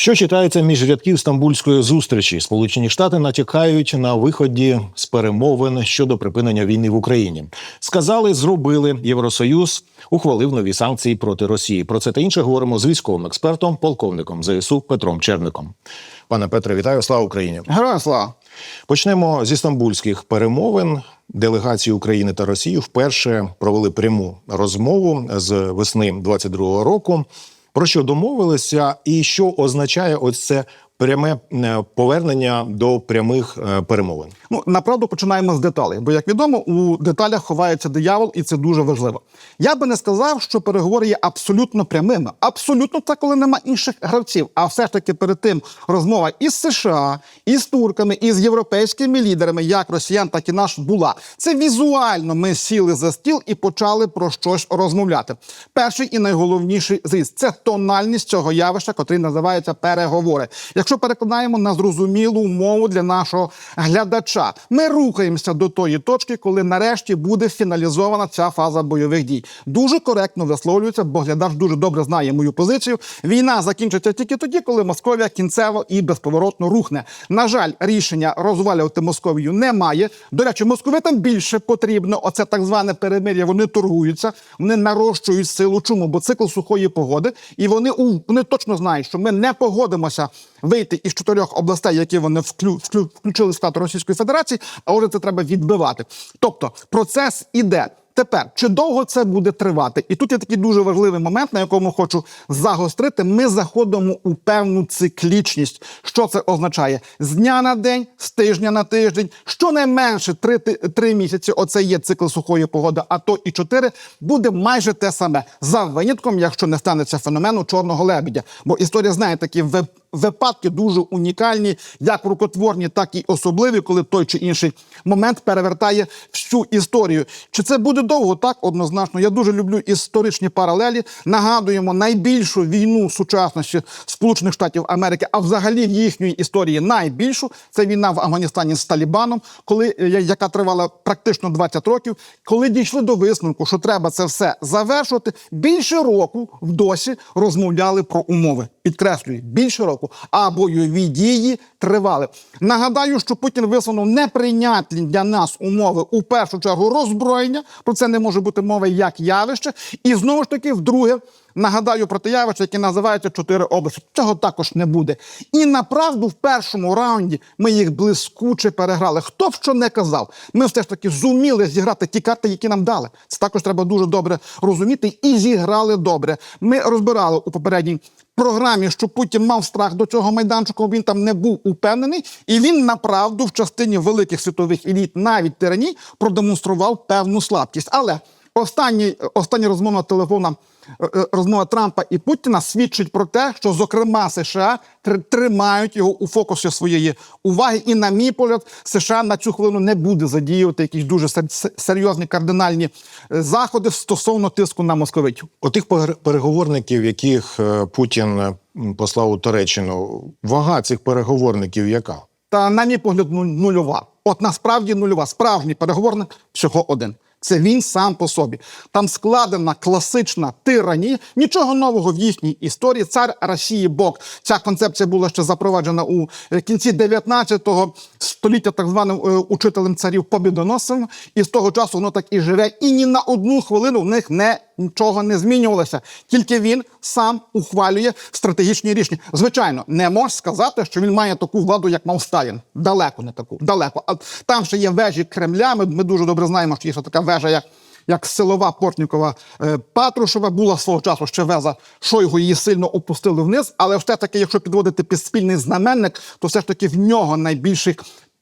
Що читається між рядків стамбульської зустрічі? Сполучені Штати натякають на виході з перемовин щодо припинення війни в Україні. Сказали, зробили. Євросоюз ухвалив нові санкції проти Росії. Про це та інше говоримо з військовим експертом, полковником ЗСУ Петром Черником. Пане Петре, вітаю! Слава Україні! Героям слава! Почнемо зі стамбульських перемовин. Делегації України та Росії вперше провели пряму розмову з весни 22-го року. Про що домовилися, і що означає ось це пряме е, повернення до прямих е, перемовин? Ну направду починаємо з деталей, бо як відомо, у деталях ховається диявол, і це дуже важливо. Я би не сказав, що переговори є абсолютно прямими. Абсолютно це коли нема інших гравців. А все ж таки перед тим розмова із США, із турками, із європейськими лідерами, як росіян, так і наш була. Це візуально ми сіли за стіл і почали про щось розмовляти. Перший і найголовніший зріз це тональність цього явища, котрий називається переговори. Якщо перекладаємо на зрозумілу мову для нашого глядача, ми рухаємося до тої точки, коли нарешті буде фіналізована ця фаза бойових дій. Дуже коректно висловлюється, бо глядач дуже добре знає мою позицію. Війна закінчиться тільки тоді, коли Московія кінцево і безповоротно рухне. На жаль, рішення розвалювати Московію немає. До речі, московитам більше потрібно. Оце так зване перемир'я. Вони торгуються, вони нарощують силу. Чому? Бо цикл сухої погоди, і вони у- вони точно знають, що ми не погодимося вийти із чотирьох областей, які вони вклю, вклю, включили в склад Російської Федерації. А отже, це треба відбивати. Тобто процес іде. Тепер чи довго це буде тривати? І тут є такий дуже важливий момент, на якому хочу загострити. Ми заходимо у певну циклічність. Що це означає? З дня на день, з тижня на тиждень, щонайменше три, ти- три місяці. Оце є цикл сухої погоди, а то і чотири буде майже те саме за винятком, якщо не станеться феномену чорного лебедя. Бо історія знає такі вип- випадки дуже унікальні, як рукотворні, так і особливі, коли той чи інший момент перевертає всю історію. Чи це буде довго? Так, однозначно. Я дуже люблю історичні паралелі. Нагадуємо найбільшу війну сучасності Сполучених Штатів Америки, а взагалі в їхньої історії найбільшу це війна в Афганістані з Талібаном, коли е, яка тривала практично 20 років, коли дійшли до висновку, що треба це все завершувати. Більше року в досі розмовляли про умови. Підкреслюю, більше року, а бойові дії тривали. Нагадаю, що Путін висунув неприйнятні для нас умови у першу чергу роззброєння. Про це не може бути мови як явище. І знову ж таки, вдруге, нагадаю про те явище, яке називається чотири області. Цього також не буде. І направду в першому раунді ми їх блискуче переграли. Хто б що не казав, ми все ж таки зуміли зіграти ті карти, які нам дали. Це також треба дуже добре розуміти. І зіграли добре. Ми розбирали у попередній програмі, що Путін мав страх до цього майданчику, він там не був упевнений, і він направду в частині великих світових еліт, навіть тирані, продемонстрував певну слабкість. Але останній, остання розмова телефона. е, е, Розмова Трампа і Путіна свідчить про те, що зокрема США тр- тримають його у фокусі своєї уваги. І, на мій погляд, США на цю хвилину не буде задіювати якісь дуже серйозні кардинальні е, заходи стосовно тиску на московитів. Отих пер- переговорників, яких Путін послав у Туреччину, вага цих переговорників яка? Та, на мій погляд, ну- нульова. От насправді нульова. Справжній переговорник всього один. Це він сам по собі. Там складена класична тиранія. Нічого нового в їхній історії. Цар Росії Бог. Ця концепція була ще запроваджена у кінці 19 століття, так званим е, учителем царів побідоносцем. І з того часу воно так і живе. І ні на одну хвилину в них не нічого не змінювалося. Тільки він сам ухвалює стратегічні рішення. Звичайно, не можна сказати, що він має таку владу, як мав Сталін. Далеко не таку. Далеко. А там ще є вежі Кремля. Ми, ми дуже добре знаємо, що є ще така вежа, як. Як силова Портнікова е, Патрушева була свого часу ще веза Шойгу, її сильно опустили вниз. Але все таки, якщо підводити під спільний знаменник, то все ж таки в нього найбільших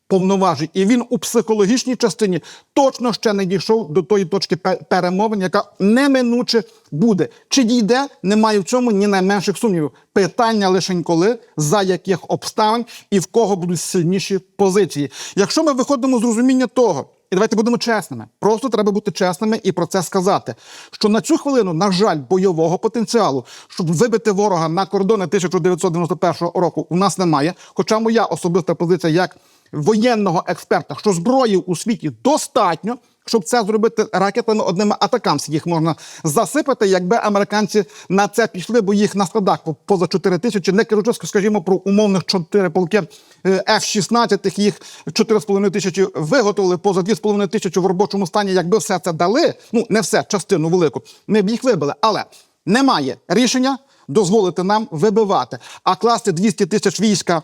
повноважень. І він у психологічній частині точно ще не дійшов до тої точки перемовин, яка неминуче буде. Чи дійде, немає в цьому ні найменших сумнівів. Питання лише коли, за яких обставин і в кого будуть сильніші позиції. Якщо ми виходимо з розуміння того. І давайте будемо чесними. Просто треба бути чесними і про це сказати. Що на цю хвилину, на жаль, бойового потенціалу, щоб вибити ворога на кордони 1991 року, у нас немає. Хоча моя особиста позиція як воєнного експерта, що зброї у світі достатньо, щоб це зробити ракетами одними атакамс. Їх можна засипати, якби американці на це пішли, бо їх на складах поза 4 тисячі, не кажучи, скажімо, про умовних 4 полки е, F-16, їх 4,5 тисячі виготовили, поза 2,5 тисячі в робочому стані. Якби все це дали, ну не все, частину велику, ми б їх вибили. Але немає рішення дозволити нам вибивати, а класти 200 тисяч війська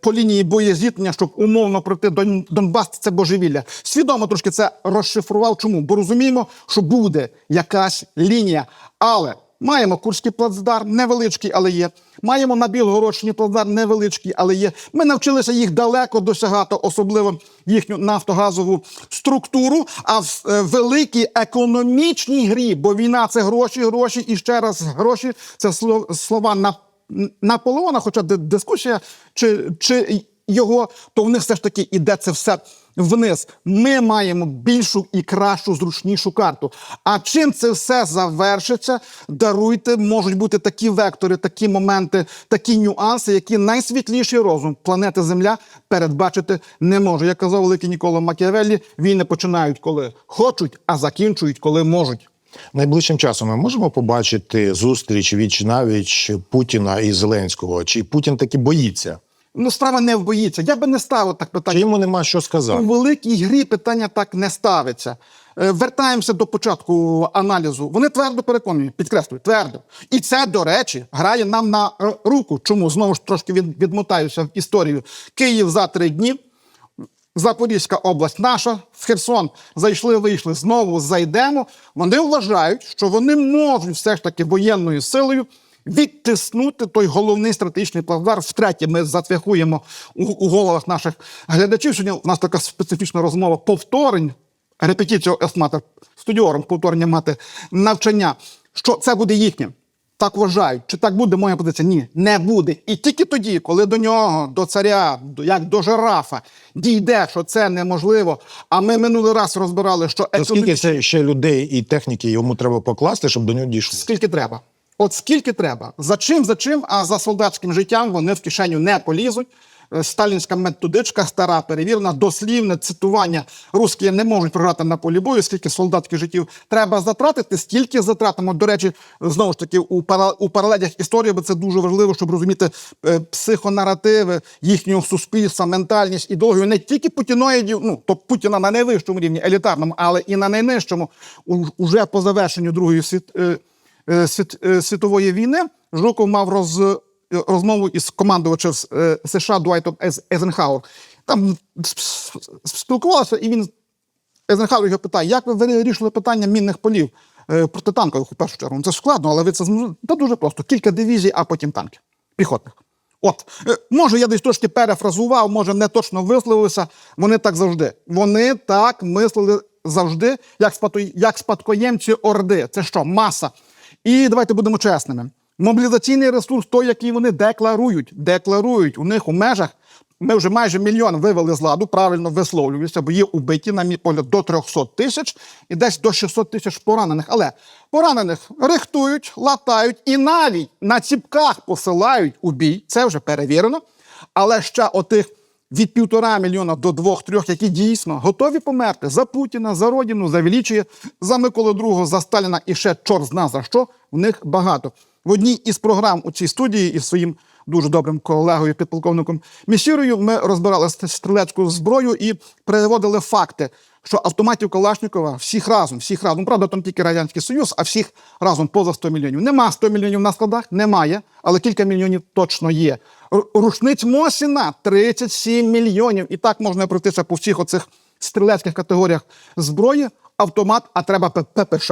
по лінії боєзіткнення, щоб умовно пройти Дон- Донбас, це божевілля. Свідомо трошки це розшифрував. Чому? Бо розуміємо, що буде якась лінія. Але маємо Курський плацдарм, невеличкий, але є. Маємо на Білгородщині плацдарм невеличкий, але є. Ми навчилися їх далеко досягати, особливо їхню нафтогазову структуру. А в е, великій економічній грі, бо війна це гроші, гроші і ще раз гроші. Це сло- слова на Наполеона, хоча ди- дискусія, чи, чи його, то в них все ж таки іде це все вниз. Ми маємо більшу і кращу, зручнішу карту. А чим це все завершиться? Даруйте, можуть бути такі вектори, такі моменти, такі нюанси, які найсвітліший розум планети Земля передбачити не може. Як казав великий Нікола Макіавеллі, війни починають коли хочуть, а закінчують, коли можуть. Найближчим часом ми можемо побачити зустріч віч навіч Путіна і Зеленського. Чи Путін таки боїться? Ну, справа не боїться. Я би не ставив так питання. Чи йому нема що У великій грі питання так не ставиться. Е, Вертаємося до початку аналізу. Вони твердо переконують, підкреслюю, твердо. І це, до речі, грає нам на руку. Чому знову ж трошки від, відмотаюся в історію? Київ за три дні. Запорізька область наша, в Херсон зайшли, вийшли, знову зайдемо. Вони вважають, що вони можуть все ж таки воєнною силою відтиснути той головний стратегічний плацдарм. Втретє, ми затвяхуємо у, у головах наших глядачів. Сьогодні у нас така специфічна розмова повторень, репетицію есмата студіором, повторення мати навчання. Що це буде їхнє? Так вважають. Чи так буде моя позиція? Ні, не буде. І тільки тоді, коли до нього, до царя, як до жирафа, дійде, що це неможливо. А ми минулий раз розбирали, що То скільки це ще людей і техніки йому треба покласти, щоб до нього дійшло? скільки треба. От скільки треба. За чим, за чим, а за солдатським життям вони в кишеню не полізуть. Е, Сталінська методичка стара, перевірена, дослівне цитування. Русські не можуть програти на полі бою, скільки солдатських життів треба затратити, стільки затратимо. До речі, знову ж таки, у, у паралелях історії, бо це дуже важливо, щоб розуміти е, психонаративи їхнього суспільства, ментальність, ідеологію не тільки путіноїдів, ну то Путіна на найвищому рівні, елітарному, але і на найнижчому, уже по завершенню Другої світ. е, світ, світової війни Жуков мав роз, розмову із командувачем е, США Дуайтом Ез- Ейзенхауер. Там с- с- і він Ейзенхауер його питає, як ви вирішили питання мінних полів е, протитанкових у першу чергу? Ну, Це складно, але ви це. Та дуже просто. Кілька дивізій, а потім танки. Піхотних. От, е, може, я десь трошки перефразував, може, не точно висловився. Вони так завжди. Вони так мислили завжди, як спадкоємці Орди. Це що, маса. І давайте будемо чесними. Мобілізаційний ресурс, той, який вони декларують, декларують у них у межах. Ми вже майже мільйон вивели з ладу, правильно висловлююся, бо є убиті, на мій погляд, до 300 тисяч і десь до 600 тисяч поранених. Але поранених рихтують, латають і навіть на ціпках посилають у бій. Це вже перевірено. Але ще отих від півтора мільйона до двох-трьох, які дійсно готові померти за Путіна, за Родину, за Величія, за Миколу II, за Сталіна і ще чорт зна за що. В них багато. В одній із програм у цій студії із своїм дуже добрим колегою, підполковником Місірою, ми розбирали стрілецьку зброю і переводили факти, що автоматів Калашникова всіх разом, всіх разом, правда, там тільки Радянський Союз, а всіх разом поза 100 мільйонів. Нема 100 мільйонів на складах, немає, але кілька мільйонів точно є. Рушниць Мосіна 37 мільйонів. І так можна пройтися по всіх оцих стрілецьких категоріях зброї. Автомат, а треба ППШ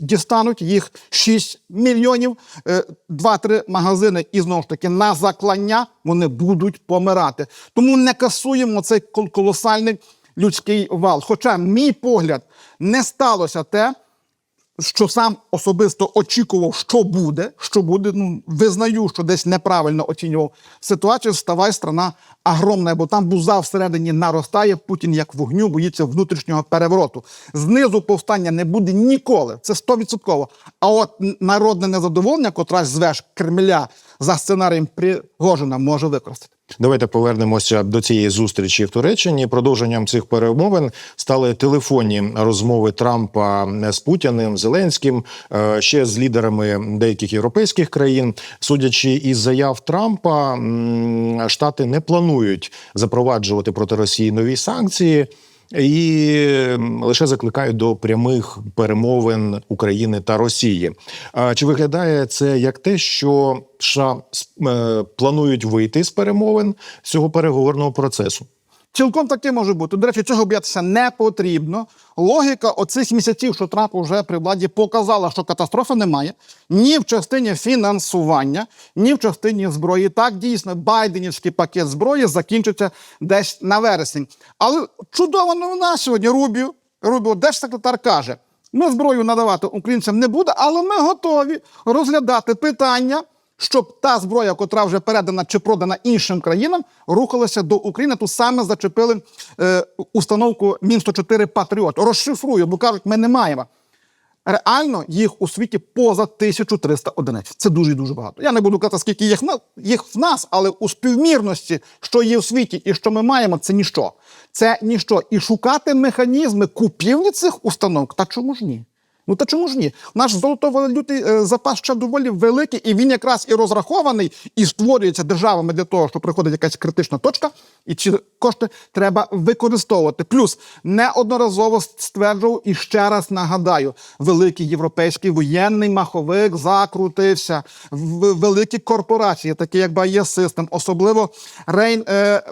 дістануть, їх 6 мільйонів, е, 2-3 магазини, і знову ж таки на заклання вони будуть помирати. Тому не касуємо цей кол- колосальний людський вал. Хоча, мій погляд, не сталося те, що сам особисто очікував, що буде, що буде. Ну визнаю, що десь неправильно оцінював ситуацію. Ставай страна огромна, бо там буза всередині наростає. Путін як вогню боїться внутрішнього перевороту. Знизу повстання не буде ніколи. Це стовідсотково. А от народне незадоволення, котра звеш Кремля за сценарієм Пригожина, може використати. Давайте повернемося до цієї зустрічі в Туреччині. Продовженням цих перемовин стали телефонні розмови Трампа з Путіним, Зеленським, е, ще з лідерами деяких європейських країн. Судячи із заяв Трампа, штати не планують запроваджувати проти Росії нові санкції. І лише закликають до прямих перемовин України та Росії. Чи виглядає це як те, що США е, планують вийти з перемовин з цього переговорного процесу? Цілком таке може бути. До речі, цього боятися не потрібно. Логіка оцих місяців, що Трамп вже при владі показала, що катастрофи немає ні в частині фінансування, ні в частині зброї. Так дійсно байденівський пакет зброї закінчиться десь на вересень. Але чудова новина сьогодні. Рубіо, Рубіо, держсекретар каже: ми зброю надавати українцям не буде, але ми готові розглядати питання щоб та зброя, котра вже передана чи продана іншим країнам, рухалася до України. Тут саме зачепили е, установку Мін 104 Патріот. Розшифрую, бо кажуть, ми не маємо. Реально їх у світі поза 1300 одиниць. Це дуже дуже багато. Я не буду казати, скільки їх їх в нас, але у співмірності, що є в світі і що ми маємо, це ніщо. Це ніщо. І шукати механізми купівлі цих установок. Та чому ж ні? Ну та чому ж ні? Наш золотовалютний е, запас ще доволі великий, і він якраз і розрахований, і створюється державами для того, щоб приходить якась критична точка, і ці кошти треба використовувати. Плюс неодноразово стверджував і ще раз нагадаю: великий європейський воєнний маховик закрутився. В великі корпорації, такі як Bayer System, особливо Рейн. Е,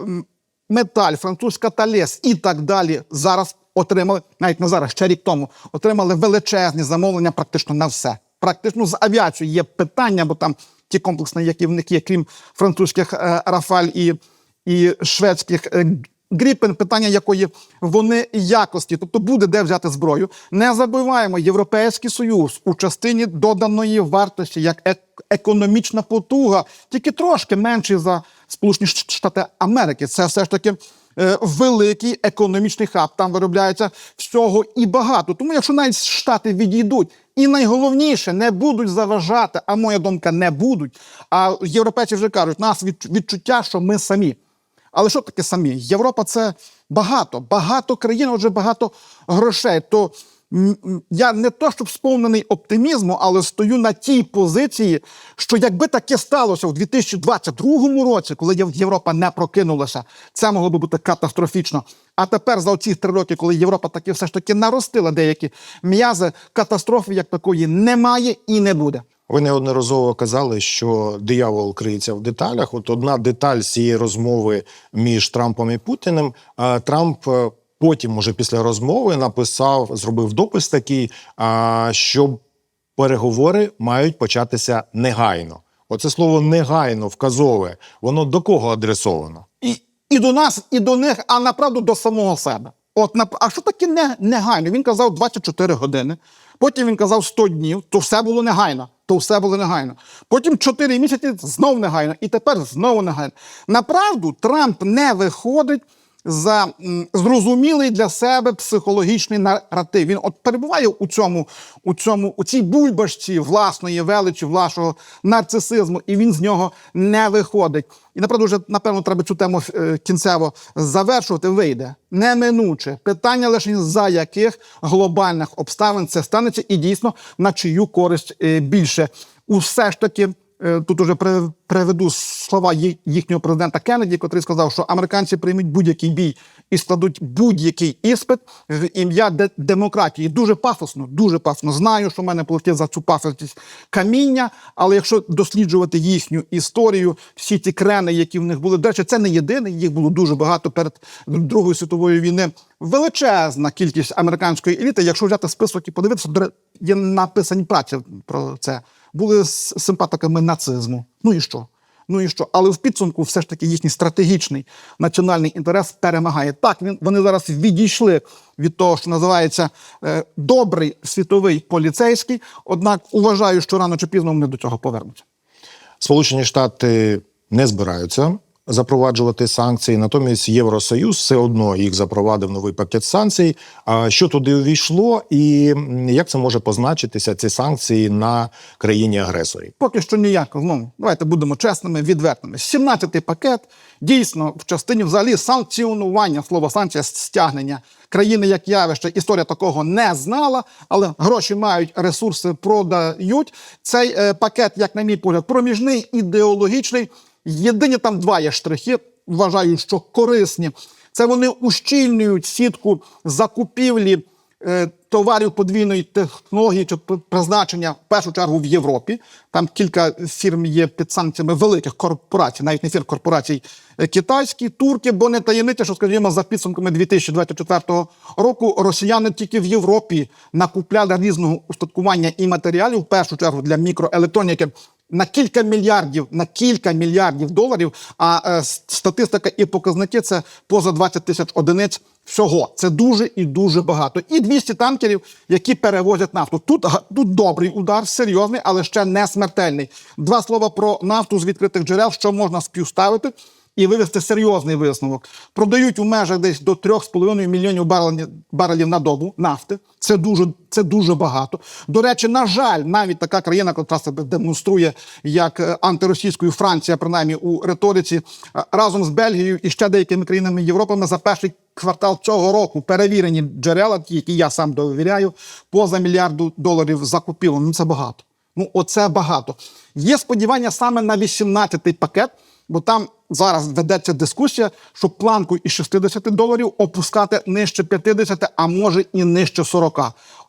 Металь, французька Талес і так далі зараз отримали, навіть не зараз, ще рік тому, отримали величезні замовлення практично на все. Практично з авіацією є питання, бо там ті комплексні, які в них є, крім французьких е, Рафаль і, і шведських е, Гріпен, питання якої вони якості, тобто буде де взяти зброю. Не забуваємо, Європейський Союз у частині доданої вартості як ек- економічна потуга, тільки трошки менший за Сполучені Штати Америки. Це все ж таки великий економічний хаб. Там виробляється всього і багато. Тому, якщо навіть штати відійдуть, і найголовніше не будуть заважати, а моя думка не будуть. А європейці вже кажуть, у нас від- відчуття, що ми самі. Але що таке самі? Європа це багато, багато країн, отже, багато грошей. То я не то, щоб сповнений оптимізму, але стою на тій позиції, що якби таке сталося у 2022 році, коли Європа не прокинулася, це могло би бути катастрофічно. А тепер за оці три роки, коли Європа таки все ж таки наростила деякі м'язи, катастрофи як такої немає і не буде. Ви неодноразово казали, що диявол криється в деталях. От одна деталь цієї розмови між Трампом і Путіним. Трамп е, потім, уже після розмови, написав, зробив допис такий, що переговори мають початися негайно. Оце слово негайно вказове. Воно до кого адресовано? і, і до нас, і до них, а направду до самого себе. От нап- а що таке не, негайно? Він казав 24 години. Потім він казав 100 днів, то все було негайно. То все було негайно. Потім 4 місяці знов негайно, і тепер знову негайно. Направду Трамп не виходить за зрозумілий для себе психологічний наратив. Він от перебуває у цьому, у цьому, у цій бульбашці власної величі, власного нарцисизму, і він з нього не виходить. І направду вже напевно треба цю тему е, кінцево завершувати. Вийде неминуче питання лише за яких глобальних обставин це станеться, і дійсно на чию користь е, більше. Усе ж таки. Е, Тут уже приведу слова їхнього президента Кеннеді, котрий сказав, що американці приймуть будь-який бій і складуть будь-який іспит в ім'я де- демократії. Дуже пафосно, дуже пафосно. Знаю, що в мене полетить за цю пафосність каміння, але якщо досліджувати їхню історію, всі ті крени, які в них були, до речі, це не єдиний, їх було дуже багато перед Другою світовою війни. Величезна кількість американської еліти. Якщо взяти список і подивитися, є написані праці про це. Були симпатиками нацизму. Ну і що? Ну і що? Але в підсумку все ж таки їхній стратегічний національний інтерес перемагає. Так, він, вони зараз відійшли від того, що називається е, добрий світовий поліцейський. Однак вважаю, що рано чи пізно вони до цього повернуться. Сполучені Штати не збираються запроваджувати санкції. Натомість Євросоюз все одно їх запровадив новий пакет санкцій. А що туди увійшло, і як це може позначитися ці санкції на країні агресорі? Поки що ніяко. Знову давайте будемо чесними, відвертими. 17-й пакет дійсно в частині взагалі санкціонування, слово санкція стягнення країни як явище. Історія такого не знала, але гроші мають, ресурси продають. Цей е, пакет, як на мій погляд, проміжний, ідеологічний. Єдині там два є штрихи. Вважаю, що корисні. Це вони ущільнюють сітку закупівлі е, товарів подвійної технології чи призначення в першу чергу в Європі. Там кілька фірм є під санкціями великих корпорацій, навіть не фірм корпорацій е, китайські, турки, бо не таємниця, що скажімо, за підсумками 2024 року росіяни тільки в Європі накупляли різного устаткування і матеріалів, в першу чергу для мікроелектроніки. На кілька мільярдів, на кілька мільярдів доларів. А е, статистика і показники це поза 20 тисяч одиниць всього. Це дуже і дуже багато. І 200 танкерів, які перевозять нафту. Тут, тут добрий удар, серйозний, але ще не смертельний. Два слова про нафту з відкритих джерел, що можна співставити. І вивести серйозний висновок. Продають у межах десь до 3,5 мільйонів барелів, на добу нафти. Це дуже, це дуже багато. До речі, на жаль, навіть така країна, яка себе демонструє як е, антиросійською Франція, принаймні у риториці, е, разом з Бельгією і ще деякими країнами Європи за перший квартал цього року перевірені джерела, які я сам довіряю, поза мільярду доларів закупіло. Ну це багато. Ну, оце багато. Є сподівання саме на 18-й пакет, бо там зараз ведеться дискусія, що планку із 60 доларів опускати нижче 50, а може і нижче 40.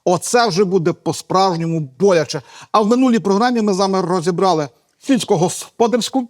Оце вже буде по-справжньому боляче. А в минулій програмі ми з вами розібрали сільськогосподарську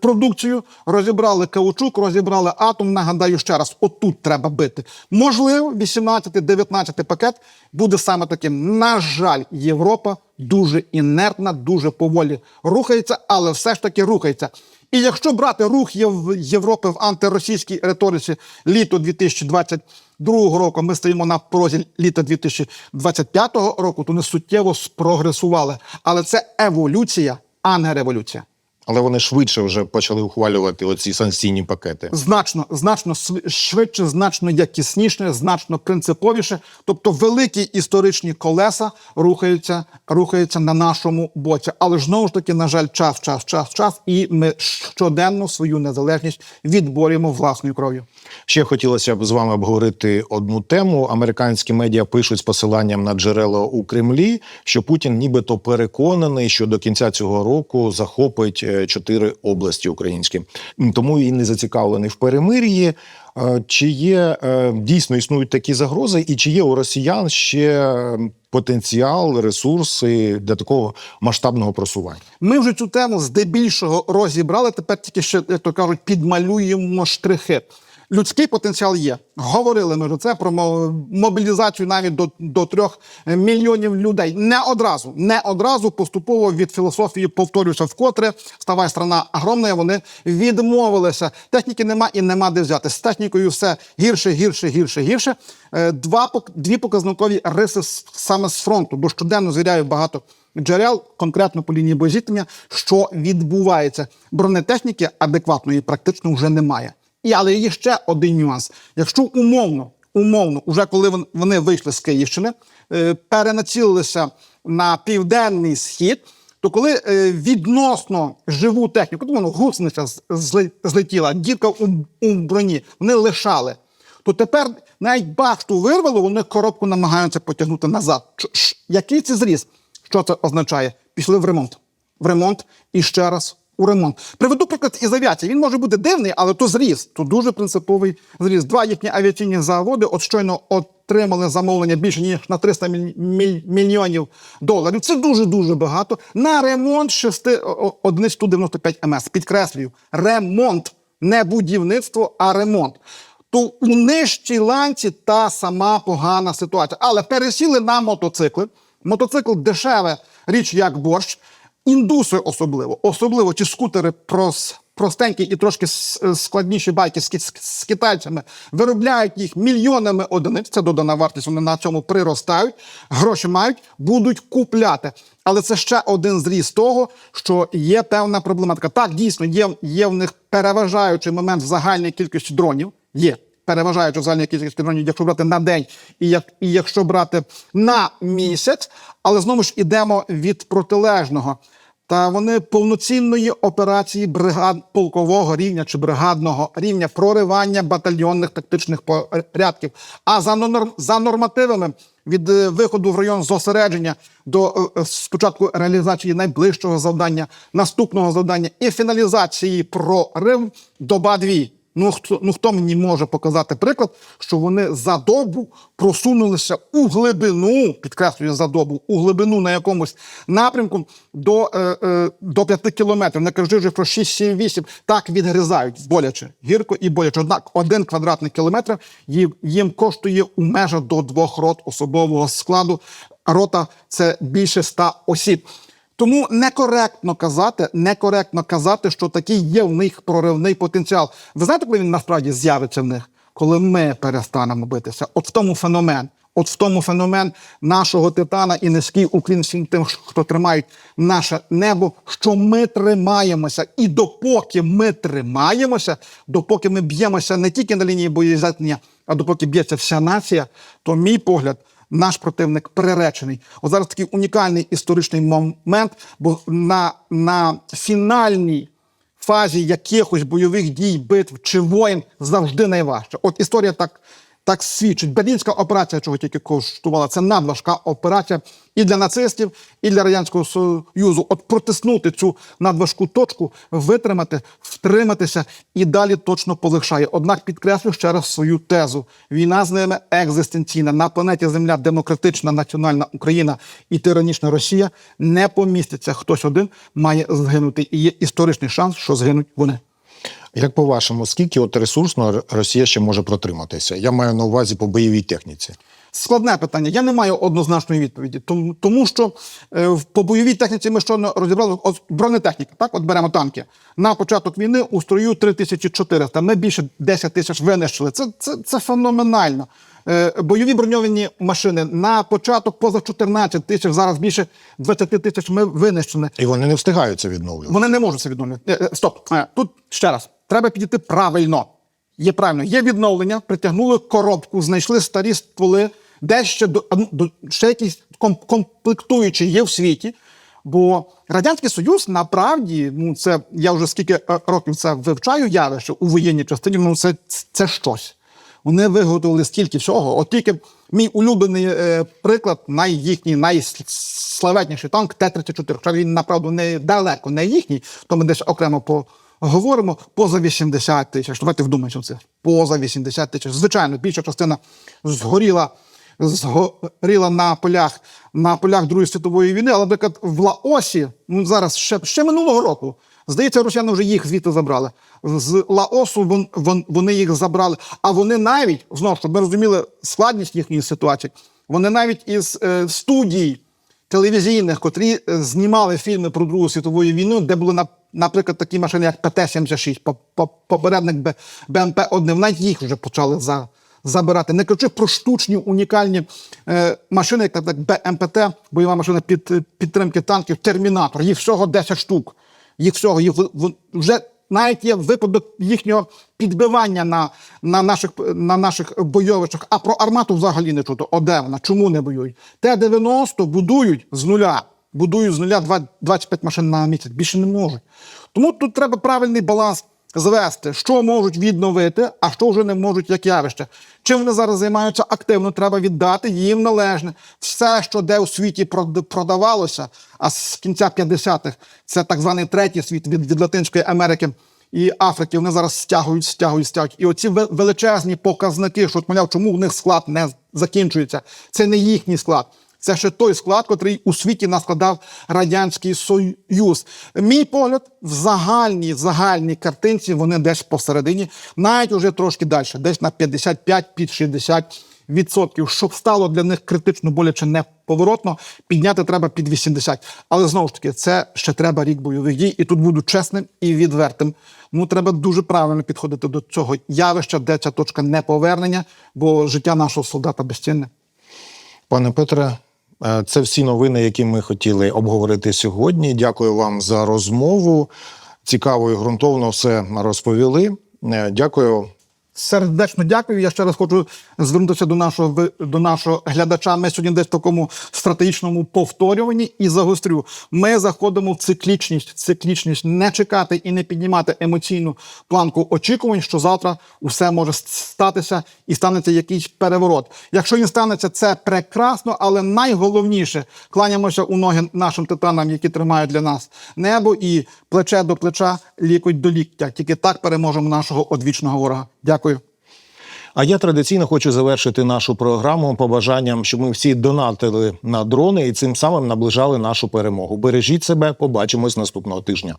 продукцію, розібрали каучук, розібрали атом. Нагадаю ще раз, отут треба бити. Можливо, 18-19 пакет буде саме таким. На жаль, Європа дуже інертна, дуже поволі рухається, але все ж таки рухається. І якщо брати рух Європи в антиросійській риториці літо 2022 року, ми стоїмо на порозі літа 2025 року, то не суттєво спрогресували. Але це еволюція, а не революція. Але вони швидше вже почали ухвалювати оці санкційні пакети. Значно, значно швидше, значно якісніше, значно принциповіше. Тобто великі історичні колеса рухаються, рухаються на нашому боці. Але ж знову ж таки, на жаль, час, час, час, час, і ми щоденно свою незалежність відборюємо власною кров'ю. Ще хотілося б з вами обговорити одну тему. Американські медіа пишуть з посиланням на джерела у Кремлі, що Путін нібито переконаний, що до кінця цього року захопить е, чотири області українські. Тому він не зацікавлений в перемир'ї. Е, Чи є е, дійсно існують такі загрози, і чи є у росіян ще е, потенціал, ресурси для такого масштабного просування? Ми вже цю тему здебільшого розібрали. Тепер тільки ще, як то кажуть, підмалюємо штрихи. Людський потенціал є. Говорили ми вже це про мо- мобілізацію навіть до, до трьох мільйонів людей. Не одразу, не одразу поступово від філософії повторюся вкотре. Ставай страна огромна. Вони відмовилися. Техніки нема і нема де взяти. З технікою все гірше, гірше, гірше, гірше. Е, Два дві показникові риси саме з фронту, бо щоденно звіряю багато джерел, конкретно по лінії боєзіткнення, що відбувається. Бронетехніки адекватної практично вже немає. І але є ще один нюанс. Якщо умовно, умовно, уже коли вони вийшли з Київщини, е, перенацілилися на південний схід. То коли е, відносно живу техніку, тому гусениця злетіла, дірка у, у броні, вони лишали. То тепер навіть башту вирвало, вони коробку намагаються потягнути назад. Ч- ш- Який це зріз? Що це означає? Пішли в ремонт. В ремонт і ще раз у ремонт. Приведу приклад із авіації. Він може бути дивний, але то зріз. То дуже принциповий зріз. Два їхні авіаційні заводи от щойно отримали замовлення більше ніж на 300 міль- міль- мільйонів доларів. Це дуже дуже багато. На ремонт шести о- о- одиниць Ту-95 МС. Підкреслюю, ремонт, не будівництво, а ремонт. То у нижчій ланці та сама погана ситуація. Але пересіли на мотоцикли. Мотоцикл дешеве річ як борщ. Індуси особливо, особливо ті скутери прос, простенькі і трошки е, складніші байки з, ки- з китайцями, виробляють їх мільйонами одиниць. Це додана вартість. Вони на цьому приростають, гроші мають, будуть купляти. Але це ще один зріз того, що є певна проблематика. Так, дійсно, є, є в них переважаючий момент в загальній кількості дронів. Є переважаючи загальній кількості дронів, якщо брати на день і, як, і якщо брати на місяць, але знову ж ідемо від протилежного. Та вони повноцінної операції бригад полкового рівня чи бригадного рівня проривання батальйонних тактичних порядків. А за, нор- за нормативами від е, виходу в район зосередження до е, е, спочатку реалізації найближчого завдання, наступного завдання і фіналізації прорив доба дві. Ну хто ну хто мені може показати приклад, що вони за добу просунулися у глибину, підкреслюю за добу, у глибину на якомусь напрямку до, е, е, до 5 кілометрів. Не кажу вже про 6, 7, 8. Так відгризають боляче, гірко і боляче. Однак один квадратний кілометр їм, коштує у межах до двох рот особового складу. Рота це більше 100 осіб. Тому некоректно казати, некоректно казати, що такий є в них проривний потенціал. Ви знаєте, коли він насправді з'явиться в них? Коли ми перестанемо битися. От в тому феномен. От в тому феномен нашого титана і низький уклін всім тим, хто тримають наше небо, що ми тримаємося. І допоки ми тримаємося, допоки ми б'ємося не тільки на лінії боєзіткнення, а допоки б'ється вся нація, то мій погляд наш противник приречений. От зараз такий унікальний історичний момент, бо на, на фінальній фазі якихось бойових дій, битв чи воїн завжди найважче. От історія так, так свідчить. Берлінська операція, чого тільки коштувала, це надважка операція і для нацистів, і для Радянського Союзу. От протиснути цю надважку точку, витримати, втриматися і далі точно полегшає. Однак підкреслю ще раз свою тезу: війна з ними екзистенційна. На планеті Земля демократична національна Україна і тиранічна Росія не поміститься. Хтось один має згинути. І є історичний шанс, що згинуть вони. Як по-вашому, скільки от ресурсно Росія ще може протриматися? Я маю на увазі по бойовій техніці. Складне питання. Я не маю однозначної відповіді, тому, тому що е, по бойовій техніці ми щойно розібрали от бронетехніка. Так, от беремо танки. На початок війни у строю 3400. Ми більше 10 тисяч винищили. Це, це, це феноменально. Е, бойові броньовані машини на початок поза 14 тисяч, зараз більше 20 тисяч ми винищили. І вони не встигаються відновлювати. Вони не можуть це відновлювати. Е, е, Стоп. Е, Тут ще раз. Треба підійти правильно. Є правильно. Є відновлення, притягнули коробку, знайшли старі стволи, де ще, до, ну, до, ще якісь комплектуючі є в світі. Бо Радянський Союз направді, ну це я вже скільки е, років це вивчаю явище у воєнній частині, ну це, це щось. Вони виготовили стільки всього. От тільки мій улюблений е, приклад, най їхній найславетніший танк Т-34. Хоча він направду не далеко не їхній, то ми десь окремо поговоримо. Поза 80 тисяч. Давайте вдумаємо в це. Поза 80 тисяч. Звичайно, більша частина згоріла. Згоріла на полях на полях Другої світової війни, але, наприклад, в Лаосі, ну зараз ще, ще минулого року, здається, росіяни вже їх звідти забрали. З Лаосу вон, вон, вони їх забрали. А вони навіть, знову щоб ми розуміли складність їхньої ситуації, вони навіть із е, студій телевізійних, котрі е, знімали фільми про Другу світову війну, де були, на- наприклад, такі машини, як ПТ-76, по- по- попередник Б- БМП-1, навіть їх вже почали за, забирати. Не кажучи про штучні унікальні е, машини, як так, БМПТ, бойова машина під підтримки танків, Термінатор. Їх всього 10 штук. Їх всього їх вже навіть є випадок їхнього підбивання на, на, наших, на наших бойовищах, а про армату взагалі не чути. О, де вона? Чому не воюють? Т-90 будують з нуля. Будують з нуля два- 25 машин на місяць. Більше не можуть. Тому тут треба правильний баланс звести, що можуть відновити, а що вже не можуть як явище. Чим вони зараз займаються активно, треба віддати їм належне. Все, що де у світі продавалося, а з кінця 50-х це так званий третій світ від, від Латинської Америки і Африки. Вони зараз стягують, стягують, стягують. І оці величезні показники, що мовляв, чому у них склад не закінчується, це не їхній склад. Це ще той склад, котрий у світі наскладав Радянський Союз. Мій погляд, в загальній, загальній картинці вони десь посередині, навіть уже трошки далі, десь на 55 під 60 відсотків, щоб стало для них критично боляче неповоротно, підняти треба під 80. Але знову ж таки, це ще треба рік бойових дій, і тут буду чесним і відвертим. Ну, треба дуже правильно підходити до цього явища, де ця точка неповернення, бо життя нашого солдата безцінне. Пане Петре, це всі новини, які ми хотіли обговорити сьогодні. Дякую вам за розмову. Цікаво і ґрунтовно все розповіли. Е, Дякую. Сердечно дякую. Я ще раз хочу звернутися до нашого до нашого глядача. Ми сьогодні десь в такому стратегічному повторюванні і загострю. Ми заходимо в циклічність. Циклічність не чекати і не піднімати емоційну планку очікувань, що завтра усе може статися і станеться якийсь переворот. Якщо він станеться, це прекрасно, але найголовніше кланяємося у ноги нашим титанам, які тримають для нас небо і плече до плеча, лікоть до ліктя. Тільки так переможемо нашого одвічного ворога. Дякую. А я традиційно хочу завершити нашу програму побажанням, щоб ми всі донатили на дрони і цим самим наближали нашу перемогу. Бережіть себе, побачимось наступного тижня.